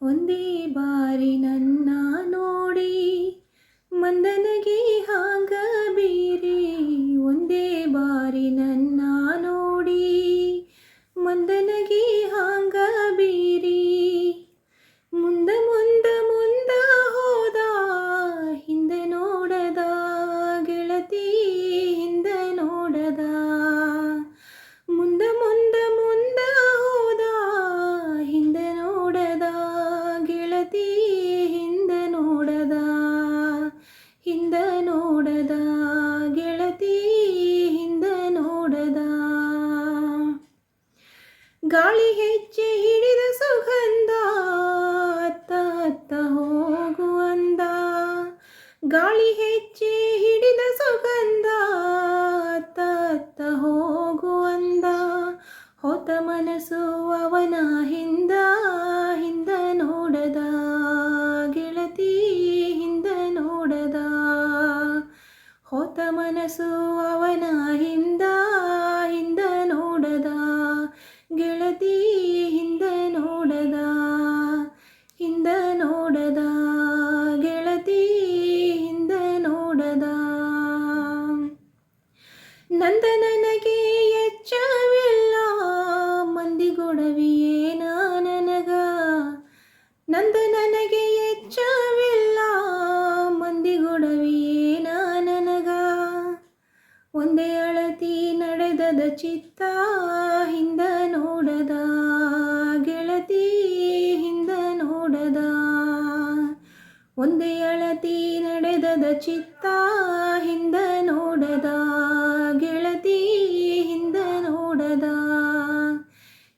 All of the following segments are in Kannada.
ಒಂದೇ ಬಾರಿ ನನ್ನ ನೋಡಿ ಮಂದನಗೆ ಹಾಂಗ ಬೀರಿ ಒಂದೇ ಬಾರಿ ಹಿಂದೆ ನೋಡದ, ಗೆಳತಿ ಹಿಂದ ನೋಡದ. ಗಾಳಿ ಹೆಜ್ಜೆ ಹಿಡಿದ ಸುಗಂಧ, ಅತ್ತ ಅತ್ತ ಹೋಗುವಂದ. ಗಾಳಿ ಹೆಜ್ಜೆ ಹಿಡಿದ ಸುಗಂಧ, ಅತ್ತ ಅತ್ತ ಹೋಗುವಂದ. ಹೊತ್ತ ಮನಸ್ಸು ಅವನ ಹಿಂದ ಹೊತ್ತ ಮನಸ್ಸು ಅವನ ಹಿಂದ ಹಿಂದ ನೋಡದ ಗೆಳತಿ ಅಳತಿ ನಡೆದದ ಚಿತ್ತ ಹಿಂದ ನೋಡದ, ಗೆಳತಿ ಹಿಂದ ನೋಡದ. ಒಂದೇ ಅಳತಿ ನಡೆದದ ಚಿತ್ತ ಹಿಂದ ನೋಡದ, ಗೆಳತಿ ಹಿಂದ ನೋಡದ.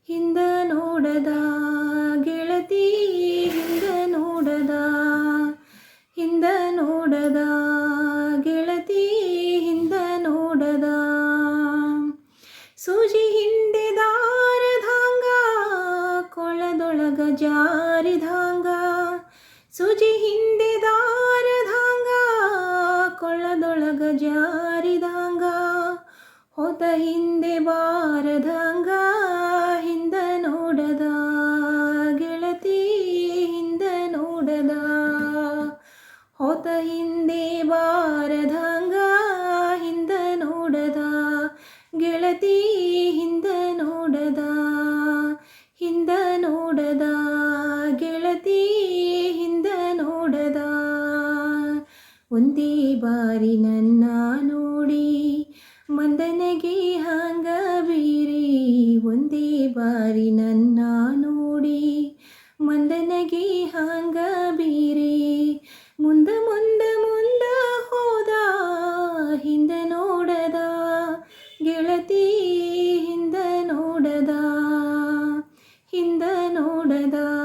ಹಿಂದ ನೋಡದ, ಗೆಳತಿ ಹಿಂದ ನೋಡದ. ಹಿಂದ ನೋಡದ. ಸೂಜಿ ಹಿಂದೆ ದಾರಧಾಂಗ ಕೊಳದೊಳಗ ಜಾರಿಧಾಂಗ ಸೂಜಿ ಹಿಂದೆ ದಾರಧಾಂಗ ಕೊಳದೊಳಗ ಜಾರಿದಾಂಗ ಹೊತ ಹಿಂದೆ ಬಾರದಂಗ ಒಂದೇ ಬಾರಿ ನನ್ನ ನೋಡಿ ಮಂದನಗೆ ಹಾಂಗ ಬೀರಿ ಒಂದೇ ಬಾರಿ ನನ್ನ ನೋಡಿ ಮಂದನಗೆ ಹಾಂಗ ಬೀರಿ ಮುಂದ ಮುಂದ ಮುಂದ ಹೋದ, ಹಿಂದ ನೋಡದ, ಗೆಳತಿ ಹಿಂದ ನೋಡದ ಹಿಂದ ನೋಡದ.